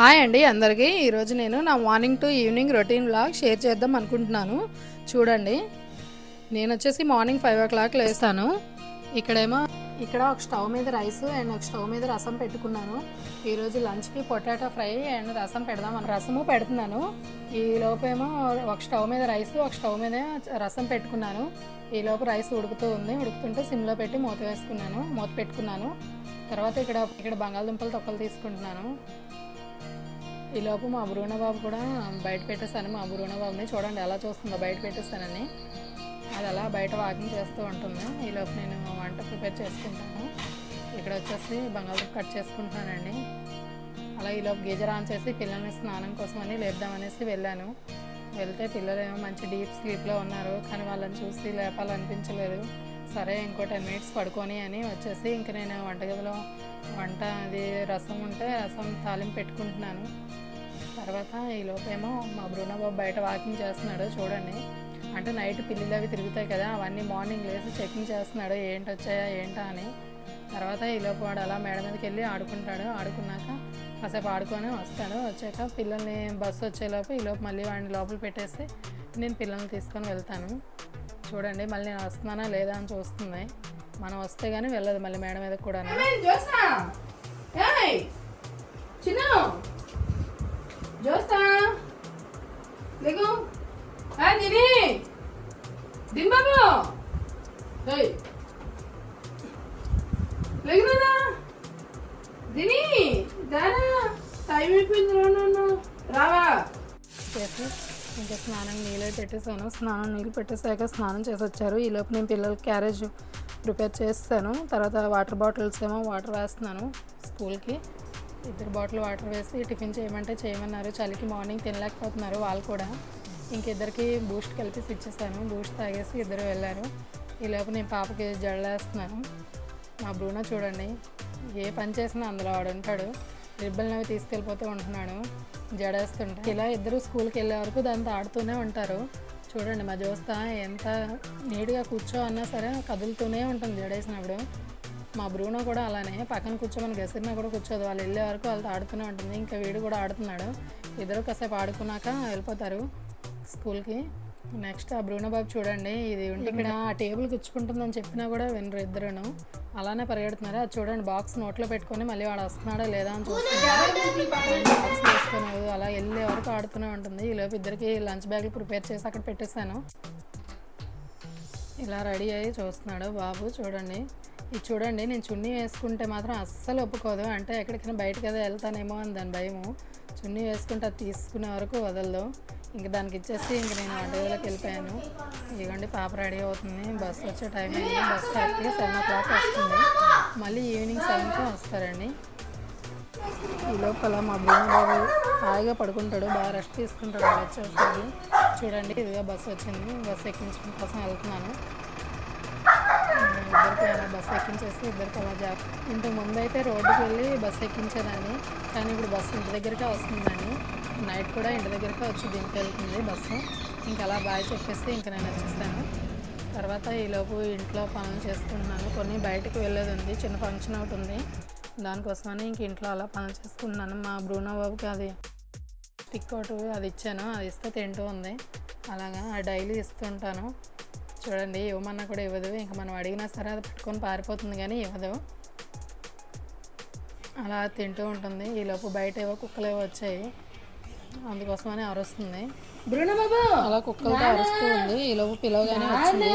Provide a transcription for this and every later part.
Hi అండి అందరికీ. ఈరోజు నేను నా morning to evening routine blog share చేద్దాం అనుకుంటున్నాను. చూడండి. నేను వచ్చేసి మార్నింగ్ ఫైవ్ ఓ క్లాక్ లేస్తాను. ఇక్కడేమో ఇక్కడ ఒక స్టవ్ మీద రైస్ అండ్ ఒక స్టవ్ మీద రసం పెట్టుకున్నాను. ఈరోజు లంచ్కి పొటాటో ఫ్రై అండ్ రసం పెడదాం అని రసము పెడుతున్నాను. ఈ లోపేమో ఒక స్టవ్ మీద రైస్ ఒక స్టవ్ మీద రసం పెట్టుకున్నాను. ఈ లోపు రైస్ ఉడుకుతూ ఉంది. ఉడుకుతుంటే సిమ్లో పెట్టి మూత వేసుకున్నాను. మూత పెట్టుకున్నాను. తర్వాత ఇక్కడ ఇక్కడ బంగాళదుంపలు తొక్కలు తీసుకుంటున్నాను. ఈలోపు మా బాబు కూడా బయట పెట్టేస్తాను. మా బాబుని చూడండి ఎలా చూస్తుందో. బయట పెట్టేస్తానని. అది అలా బయట వాకింగ్ చేస్తూ ఉంటుంది. ఈలోపు నేను వంట ప్రిపేర్ చేసుకుంటాను. ఇక్కడ వచ్చేసి బంగాళదుంప కట్ చేసుకుంటున్నానండి. అలా ఈలోపు గీజర్ ఆన్ చేసి పిల్లల్ని స్నానం కోసమని లేపుదామనేసి వెళ్ళాను. వెళ్తే పిల్లలేమో మంచి డీప్ స్లీప్లో ఉన్నారు. కానీ వాళ్ళని చూసి లేపాలనిపించలేదు. సరే ఇంకో టెన్ మినిట్స్ పడుకొని అని వచ్చేసి ఇంక నేను వంటగదిలో వంట అది రసం ఉంటే రసం తాలింపు పెట్టుకుంటున్నాను. తర్వాత ఈ లోపేమో మా బాబు బయట వాకింగ్ చేస్తున్నాడు చూడండి. అంటే నైట్ పిల్లిలు అవి తిరుగుతాయి కదా అవన్నీ మార్నింగ్ లేసి చెకింగ్ చేస్తున్నాడు ఏంటి వచ్చాయా ఏంటా అని. తర్వాత ఈ లోపు వాడు అలా మేడ మీదకి వెళ్ళి ఆడుకుంటాడు. ఆడుకున్నాక కాసేపు ఆడుకొని వస్తాడు. వచ్చాక పిల్లల్ని బస్సు వచ్చేలోపు ఈలోపు మళ్ళీ వాడిని లోపల పెట్టేసి నేను పిల్లల్ని తీసుకొని వెళ్తాను. చూడండి మళ్ళీ నేను వస్తున్నానా లేదా అని చూస్తుంది. మనం వస్తే కానీ వెళ్ళదు మళ్ళీ మేడ మీద కూడా జోస్నా ఏయ్. చిన్ను దిని బాబు దిని టైం అయిపోయింది రావా. చేసి ఇంకా స్నానం నీళ్ళు పెట్టేశాను. స్నానం నీళ్ళు పెట్టేశాక స్నానం చేసి వచ్చారు ఈ లోపు నేను పిల్లలకి క్యారేజ్ ప్రిపేర్ చేస్తాను. తర్వాత వాటర్ బాటిల్స్ ఏమో వాటర్ వేస్తున్నాను స్కూల్కి. ఇద్దరు బాటిల్ వాటర్ వేసి టిఫిన్ చేయమంటే చేయమన్నారు. చలికి మార్నింగ్ తినలేకపోతున్నారు వాళ్ళు కూడా. ఇంకిద్దరికి బూస్ట్ కలిపి ఇచ్చేసాను బూస్ట్ తాగేసి ఇద్దరు వెళ్ళారు. ఈ నేను పాపకి జడలేస్తున్నాను. మా బ్రూనో చూడండి ఏ పని చేసినా అందులో వాడు ఉంటాడు. రిబ్బల్ని అవి తీసుకెళ్ళిపోతూ ఉంటున్నాడు. జడేస్తుంటాడు ఇలా ఇద్దరు స్కూల్కి వెళ్ళే వరకు దాంతో ఆడుతూనే ఉంటారు. చూడండి మా జోస్తా ఎంత నీట్గా కూర్చో అన్నా సరే కదులుతూనే ఉంటుంది జడేసినప్పుడు. మా బ్రూనో కూడా అలానే పక్కన కూర్చోమని గసిరినా కూడా కూర్చోదు. వాళ్ళు వెళ్ళే వరకు వాళ్ళతో ఆడుతూనే ఉంటుంది. ఇంకా వీడు కూడా ఆడుతున్నాడు. ఇద్దరు కాసేపు ఆడుకున్నాక వెళ్ళిపోతారు స్కూల్కి. నెక్స్ట్ ఆ బ్రూనో బాబు చూడండి ఇది ఇక్కడ ఆ టేబుల్ గుచ్చుకుంటుందని చెప్పినా కూడా వినరు ఇద్దరును. అలానే పరిగెడుతున్నారు. అది చూడండి బాక్స్ నోట్లో పెట్టుకొని మళ్ళీ వాడు వస్తున్నాడా లేదా అని చూస్తున్నారు బాక్స్ అలా వెళ్ళే వరకు ఆడుతూనే ఉంటుంది. ఈ లోపు ఇద్దరికి లంచ్ బ్యాగ్లు ప్రిపేర్ చేసి అక్కడ పెట్టేశాను. ఇలా రెడీ అయ్యి చూస్తున్నాడు బాబు చూడండి. ఇది చూడండి నేను చున్నీ వేసుకుంటే మాత్రం అస్సలు ఒప్పుకోదు. అంటే ఎక్కడికైనా బయటకు ఏదో వెళ్తానేమో అని దాని భయము. చున్నీ వేసుకుంటే అది తీసుకునే వరకు వదలదు. ఇంక దానికి ఇచ్చేసి ఇంక నేను అడవిలోకి వెళ్ళిపోయాను. ఇదిగోండి పాప రెడీ అవుతుంది. బస్ వచ్చే టైం అయింది. బస్ కరెక్ట్గా సెవెన్ ఓ క్లాక్ వస్తుంది. మళ్ళీ ఈవినింగ్ సెవెన్కి వస్తారండి. ఈ లోపల మా భూమి బాబు హాయిగా పడుకుంటాడు. బాగా రెస్ట్ తీసుకుంటాడు. వచ్చేసరికి చూడండి ఇదిగా బస్సు వచ్చింది. బస్సు ఎక్కించడం కోసం వెళ్తున్నాను. ఇద్దరికి అలా బస్సు ఎక్కించేసి ఇద్దరికి అలా జా ఇంతకు ముందు అయితే రోడ్డుకి వెళ్ళి బస్సు ఎక్కించేదాన్ని కానీ ఇప్పుడు బస్సు ఇంటి దగ్గరికే వస్తుందని. నైట్ కూడా ఇంటి దగ్గరికే వచ్చి దింపి వెళ్తుంది బస్సు. ఇంకా అలా బాయ్ చెప్పేసి ఇంకా నేను వచ్చేస్తాను. తర్వాత ఈలోపు ఇంట్లో పనులు చేసుకుంటున్నాను. కొన్ని బయటకు వెళ్ళేది ఉంది చిన్న ఫంక్షన్ ఒకటి ఉంది. దానికోసమని ఇంక ఇంట్లో అలా పనులు చేసుకుంటున్నాను. మా బ్రూనో బాబుకి అది టిక్ ఒకటి అది ఇచ్చాను. అది ఇస్తే తింటూ ఉంది. అలాగా ఆ డైలీ ఇస్తుంటాను చూడండి ఇవ్వమన్నా కూడా ఇవ్వదు. ఇంకా మనం అడిగినా సరే అది పట్టుకొని పారిపోతుంది కానీ ఇవ్వదు. అలా తింటూ ఉంటుంది. ఈలోపు బయట ఏవో కుక్కలు ఏవో వచ్చాయి. అందుకోసమని అరుస్తుంది. అలా కుక్కలతో అరుస్తూ ఉంది. ఈలోపు పిలవగానే వచ్చింది.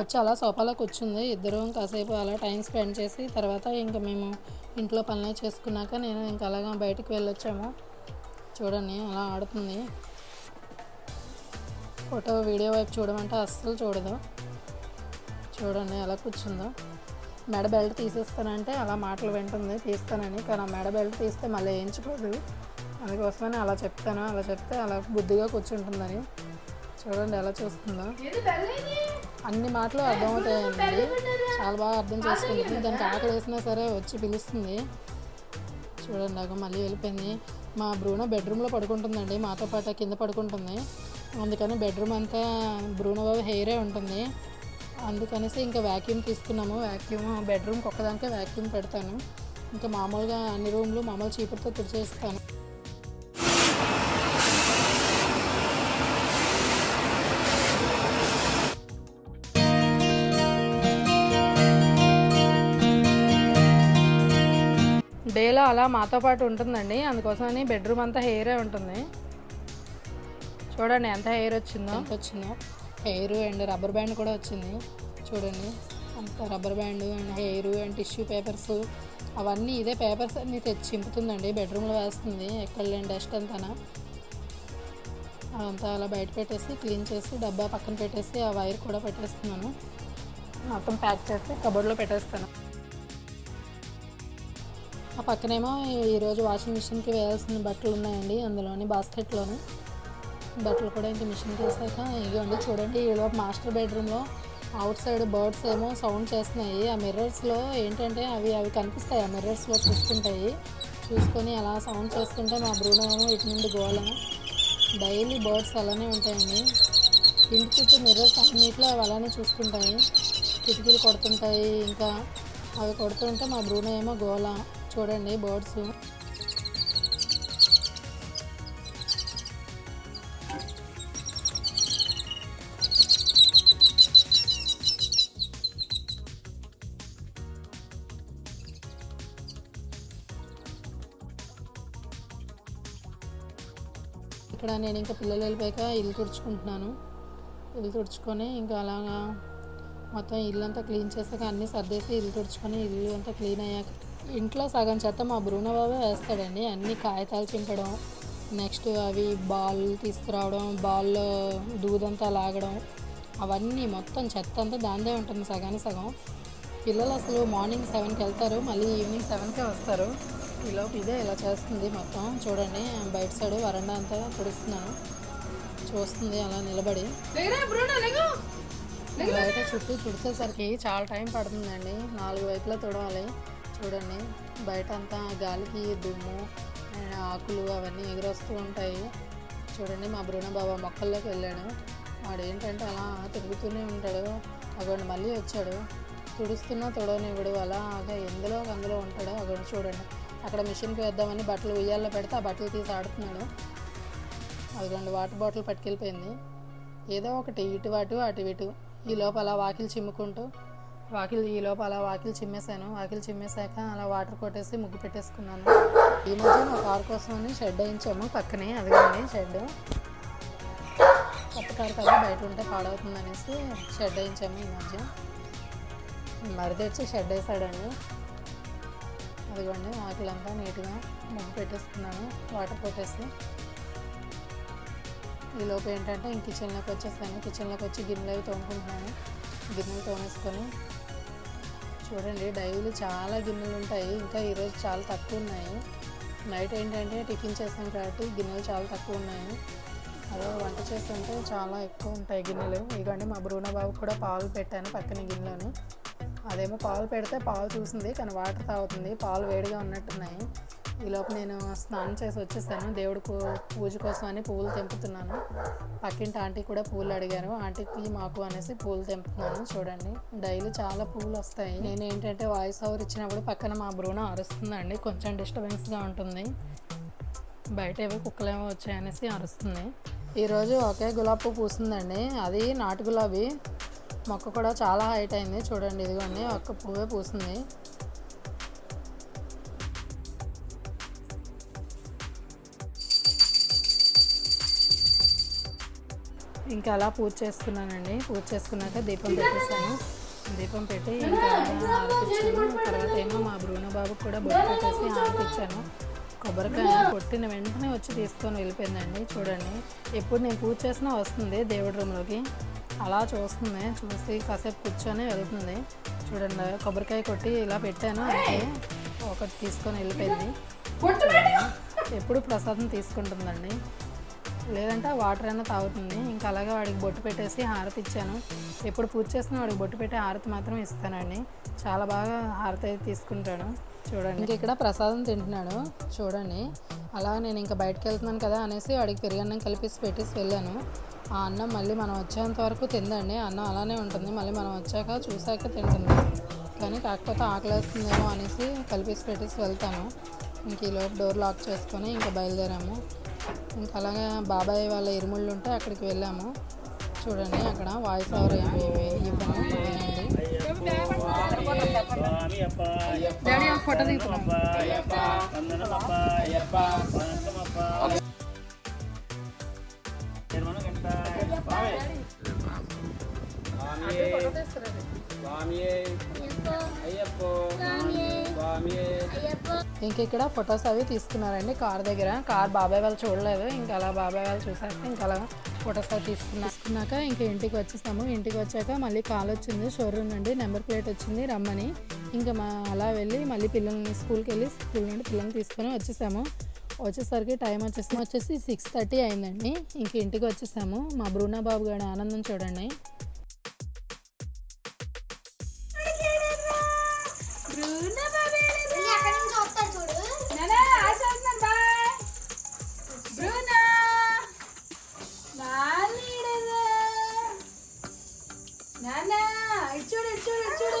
వచ్చి అలా సోఫాలో కూర్చుంది. ఇద్దరు కాసేపు అలా టైం స్పెండ్ చేసి తర్వాత ఇంకా మేము ఇంట్లో పనులు చేసుకున్నాక నేను ఇంకా అలాగా బయటికి వెళ్ళొచ్చాము. చూడండి అలా ఆడుతుంది. ఫోటో వీడియో వైపు చూడమంటే అస్సలు చూడదు. చూడండి ఎలా కూర్చుందో. మెడ బెల్ట్ తీసేస్తానంటే అలా మాటలు వింటుంది తీస్తానని. కానీ ఆ మెడ బెల్ట్ తీస్తే మళ్ళీ వేయించుకోదు అందుకోసమని అలా చెప్తాను. అలా చెప్తే అలా బుద్ధిగా కూర్చుంటుందని. చూడండి ఎలా చూస్తుందో. అన్ని మాటలు అర్థమవుతాయండి చాలా బాగా అర్థం చేసుకుంటుంది. దానికి ఆకలి వేసినా సరే వచ్చి పిలుస్తుంది. చూడండి నాకు మళ్ళీ వెళ్ళిపోయింది. మా బ్రూనో బెడ్రూమ్లో పడుకుంటుందండి. మాతో పాటు కింద పడుకుంటుంది. అందుకని బెడ్రూమ్ అంతా బాబు హెయిరే ఉంటుంది. అందుకనేసి ఇంకా వ్యాక్యూమ్ తీసుకున్నాము. వ్యాక్యూమ్ బెడ్రూమ్కి ఒక్కదానికే వ్యాక్యూమ్ పెడతాను. ఇంకా మామూలుగా అన్ని రూమ్లు మామూలు చీపురుతో తుడిచేస్తాను. డేలో అలా మాతో పాటు ఉంటుందండి. అందుకోసమని బెడ్రూమ్ అంతా హెయిరే ఉంటుంది. చూడండి ఎంత హెయిర్ వచ్చిందో. ఎంత వచ్చిందో. హెయిర్ అండ్ రబ్బర్ బ్యాండ్ కూడా వచ్చింది. చూడండి అంత rubber band and hair and tissue papers అవన్నీ ఇదే పేపర్స్ అన్నీ తెచ్చి ఇంపుతుందండి బెడ్రూమ్లో వేస్తుంది ఎక్కడ లేని డస్ట్ అంతా అదంతా అలా బయట పెట్టేసి క్లీన్ చేసి డబ్బా పక్కన పెట్టేసి ఆ వైర్ కూడా పెట్టేస్తున్నాను. మొత్తం ప్యాక్ చేసి కబోర్డ్లో పెట్టేస్తాను. ఆ పక్కనేమో ఈరోజు వాషింగ్ మిషన్కి వేయాల్సిన బట్టలు ఉన్నాయండి అందులోని బాస్కెట్లోని బట్టలు కూడా ఇంక మిషన్ చేశాక ఇదిగోండి చూడండి ఈలోపు మాస్టర్ బెడ్రూమ్లో అవుట్ సైడ్ బర్డ్స్ ఏమో సౌండ్ చేస్తున్నాయి. ఆ మిర్రర్స్లో ఏంటంటే అవి అవి కనిపిస్తాయి. ఆ మిర్రర్స్లో చూసుకుంటాయి చూసుకొని అలా సౌండ్ చేస్తుంటే మా బ్రూనో ఏమో ఇటు నుండి గోళ డైలీ బర్డ్స్ అలానే ఉంటాయండి. ఇంటి చుట్టూ మిర్రర్స్ అన్నిట్లో అవి అలానే చూసుకుంటాయి కిటికీలు కొడుతుంటాయి. ఇంకా అవి కొడుతుంటే మా బ్రూనో ఏమో గోల చూడండి బర్డ్స్. ఇక్కడ నేను ఇంకా పిల్లలు వెళ్ళిపోయాక ఇల్లు తుడుచుకుంటున్నాను. ఇల్లు తుడుచుకొని ఇంకా అలాగా మొత్తం ఇల్లు అంతా క్లీన్ చేసాక అన్నీ సర్దేసి ఇల్లు తుడుచుకొని ఇల్లు అంతా క్లీన్ అయ్యాక ఇంట్లో సగం చెత్త మా బ్రూనో బాబే వేస్తాడండి. అన్ని కాగితాలు చింపడం నెక్స్ట్ అవి బాల్ తీసుకురావడం బాల్లో దూదంతా లాగడం అవన్నీ మొత్తం చెత్త అంతా దాందే ఉంటుంది సగానికి సగం. పిల్లలు అసలు మార్నింగ్ సెవెన్కి వెళ్తారు మళ్ళీ ఈవినింగ్ సెవెన్కే వస్తారు. ఈలోపు ఇదే ఇలా చేస్తుంది మొత్తం. చూడండి బయట సైడ్ వరండా అంతా తుడుస్తున్నాను చూస్తుంది అలా నిలబడి. బయట చుట్టూ తుడిచేసరికి చాలా టైం పడుతుందండి. నాలుగు వైపులా తుడవాలి. చూడండి బయట అంతా గాలికి దుమ్ము ఆకులు అవన్నీ ఎగురొస్తూ ఉంటాయి. చూడండి మా బృణ బాబా మొక్కల్లోకి వెళ్ళాడు. వాడు ఏంటంటే అలా తిరుగుతూనే ఉంటాడు. అగోండి మళ్ళీ వచ్చాడు. తుడుస్తున్నా తుడవనివ్వడు. అలాగా ఎందులో అందులో ఉంటాడు అగోండి చూడండి. అక్కడ మిషన్కి వేద్దామని బట్టలు ఉయ్యాల్లో పెడితే ఆ బట్టలు తీసి ఆడుతున్నాడు. అదిగోండి వాటర్ బాటిల్ పట్టుకెళ్ళిపోయింది. ఏదో ఒకటి ఇటు అటు అటు ఇటు. ఈ లోపల వాకిలు చిమ్ముకుంటూ వాకిలు ఈ లోపల వాకిలు చిమ్మేశాను. వాకిలు చిమ్మేశాక అలా వాటర్ కొట్టేసి ముగ్గు పెట్టేసుకున్నాను. ఈ మధ్య మా కార్ కోసం అని షెడ్ వేయించాము పక్కనే. అదిగోండి షెడ్. కొత్త కారు కదా బయట ఉంటే పాడవుతుంది అనేసి షెడ్ వేయించాము ఈ మధ్య. మరి తెచ్చి షెడ్ వేసాడండి అదిగోండి వాకిలంతా నీట్గా ముగ్గు పెట్టేసుకున్నాను వాటర్ కొట్టేసి ఈ లోపు ఏంటంటే ఇంక కిచెన్లోకి వచ్చేస్తాను కిచెన్లోకి వచ్చి గిన్నెలు అవి తోముకుంటున్నాను. గిన్నెలు తోమేసుకొని చూడండి డైలీ చాలా గిన్నెలు ఉంటాయి. ఇంకా ఈరోజు చాలా తక్కువ ఉన్నాయి. నైట్ ఏంటంటే టిఫిన్ చేస్తాం కాబట్టి గిన్నెలు చాలా తక్కువ ఉన్నాయి. అదే వంట చేస్తుంటే చాలా ఎక్కువ ఉంటాయి గిన్నెలు. ఇదిగోండి మా బ్రూనో బాబు కూడా పాలు పెట్టాను పక్కన గిన్నెలను. అదేమో పాలు పెడితే పాలు చూసింది కానీ వాటర్ తాగుతుంది పాలు వేడిగా ఉన్నట్టున్నాయి. ఈలోపు నేను స్నానం చేసి వచ్చేసాను. దేవుడికి పూజ కోసం అని పువ్వులు తెంపుతున్నాను. పక్కింటి ఆంటీ కూడా పూలు అడిగారు. ఆంటీకి మాకు అనేసి పూలు తెంపుతున్నాను చూడండి. డైలీ చాలా పూలు వస్తాయి. నేను ఏంటంటే వాయిస్ ఓవర్ ఇచ్చినప్పుడు పక్కన మా బ్రూన అరుస్తుందండి. కొంచెం డిస్టర్బెన్స్గా ఉంటుంది. బయట ఏవో కుక్కలు ఏమో వచ్చాయనేసి అరుస్తుంది. ఈరోజు ఒకే గులాబీ పూసిందండి అది నాటు గులాబీ. మొక్క కూడా చాలా హైట్ అయింది. చూడండి ఇదిగోండి ఒక్క పువ్వే పూస్తుంది ఇంకా అలా పూజ చేసుకున్నానండి. పూజ చేసుకున్నాక దీపం పెట్టేశాను. దీపం పెట్టి ఇంకా ఆరతిచ్చాను. తర్వాత ఏమో మా బ్రూనో బాబుకి కూడా బొట్టు పెట్టేసి ఆరతిచ్చాను. కొబ్బరికాయ కొట్టిన వెంటనే వచ్చి తీసుకొని వెళ్ళిపోయిందండి. చూడండి ఎప్పుడు నేను పూజ చేసినా వస్తుంది దేవుడి రూమ్లోకి. అలా చూస్తుంది చూసి కాసేపు కూర్చొని వెళ్తుంది. చూడండి కొబ్బరికాయ కొట్టి ఇలా పెట్టాను. అంటే ఒకటి తీసుకొని వెళ్ళిపోయింది. ఎప్పుడు ప్రసాదం తీసుకుంటుందండి. లేదంటే ఆ వాటర్ అయినా తాగుతుంది. ఇంకా అలాగే వాడికి బొట్టు పెట్టేసి హారతి ఇచ్చాను. ఎప్పుడు పూజ చేసినా వాడికి బొట్టు పెట్టి హారతి మాత్రం ఇస్తానండి. చాలా బాగా హారతి అయితే తీసుకుంటాడు. చూడండి. ఇంక ఇక్కడ ప్రసాదం తింటున్నాడు. చూడండి. అలా నేను ఇంకా బయటకు వెళ్తున్నాను కదా అనేసి వాడికి పెరుగన్నం కలిపేసి పెట్టేసి వెళ్ళాను. ఆ అన్నం మళ్ళీ మనం వచ్చేంత వరకు తిందండి. అన్నం అలానే ఉంటుంది. మళ్ళీ మనం వచ్చాక చూసాక తింటుంది. కానీ కాకపోతే ఆకలేస్తుందేమో అనేసి కలిపేసి పెట్టేసి వెళ్తాను. ఇంక ఈ లోపు డోర్ లాక్ చేసుకొని ఇంకా బయలుదేరాము. ఇంకా అలాగే బాబాయ్ వాళ్ళ ఇరుముళ్ళు ఉంటే అక్కడికి వెళ్ళాము. చూడండి అక్కడ వాయిస్ ఓవర్ ఇవ్వను. వినండి ఆ ఫోటో దిగుతున్నాం ఇంక ఇక్కడ ఫొటోస్ అవి తీసుకున్నారండి కార్ దగ్గర. కార్ బాబాయ్ వాళ్ళు చూడలేదు. ఇంకా అలా బాబాయ్ వాళ్ళు చూసాక ఇంకా అలా ఫొటోస్ అవి తీసుకున్నా తీసుకున్నాక ఇంకా ఇంటికి వచ్చేసాము. ఇంటికి వచ్చాక మళ్ళీ కాల్ వచ్చింది. షోరూమ్ నుండి నెంబర్ ప్లేట్ వచ్చింది రమ్మని. ఇంకా మా అలా వెళ్ళి మళ్ళీ పిల్లల్ని స్కూల్కి వెళ్ళి స్కూల్ నుండి పిల్లల్ని తీసుకొని వచ్చేసాము. వచ్చేసరికి టైం వచ్చేసి వచ్చేసి సిక్స్ థర్టీ అయిందండి. ఇంక ఇంటికి వచ్చేసాము. మా బ్రూనా బాబు గారి ఆనందం చూడండి. నానా, ఆశీర్వదిస్తున్నాను, చూడు,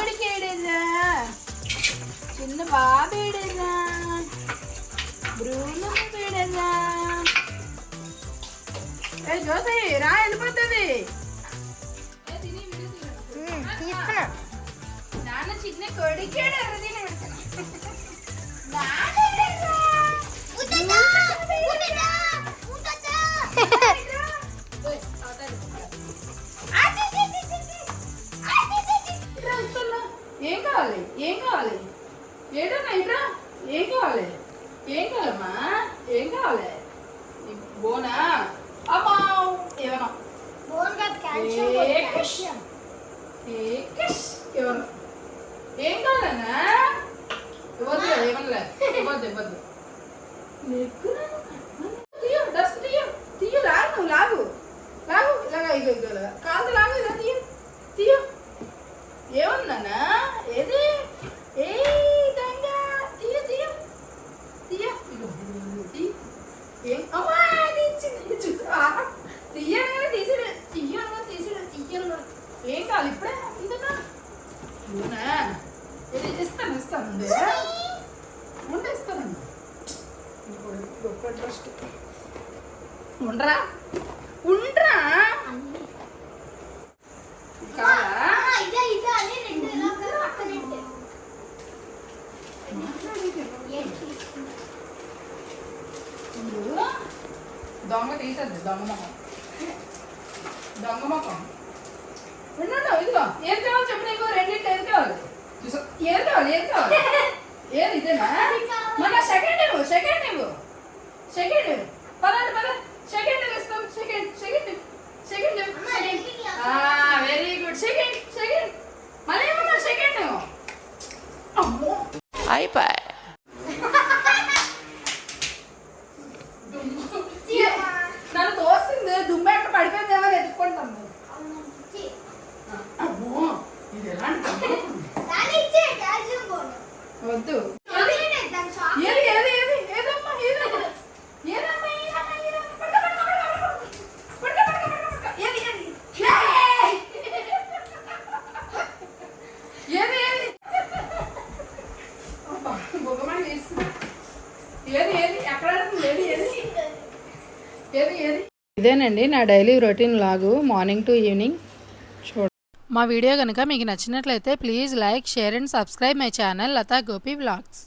చిన్న కొడుకేడదా చిన్న బాబేడదా బ్రూనో బేడదా ఏ జోసి Yeah. దొంగ తీసేద్ది దొంగ మొహం దొంగ మొహం ఉండు ఇదిగో ఏం కావాలి చెప్పు నీకు? రెండింటి ఏది కావాలి? చూసా. ఏది కావాలి ఏది కావాలి? ఏది ఇదేనా? మన సెకండ్ ఇవ్వు సెకండ్ ఇవ్వు. సెకండ్ ఇవ్వు. పదండి పద. సెకండ్ ఇస్తాం. Second second second very good second second మళ్ళీ ఏమన్నా సెకండ్ అమ్మో అయిపోయి నన్ను తోస్తుంది దుమ్మ ఎక్కడ పడిపోయిందేమో అని ఎత్తుకుంటాను అమ్మో ఇది ఎలాంటి దమ్మ? వద్దు ఏది ఏది ఏది ఏదమ్మా ఏది ఏదమ్మా ఏదమ్మా ఏదమ్మా పట్టుకో, పట్టుకో, పట్టుకో, పట్టుకో, పట్టుకో, పట్టుకో, పట్టుకో. ఏది ఏది ఏయ్! ఏది ఏది అబ్బా, బొగ్గమాడి వేస్తుంది. ఏది ఏది ఎక్కడ ఆడుతుంది? ఏది ఏది ఏది ఏది ఇదేనండి నా డైలీ రొటీన్ లాగు మార్నింగ్ టు ఈవినింగ్. చూడ మా వీడియో కనుక మీకు నచ్చినట్లయితే please like share and subscribe my channel Latha Gopi vlogs.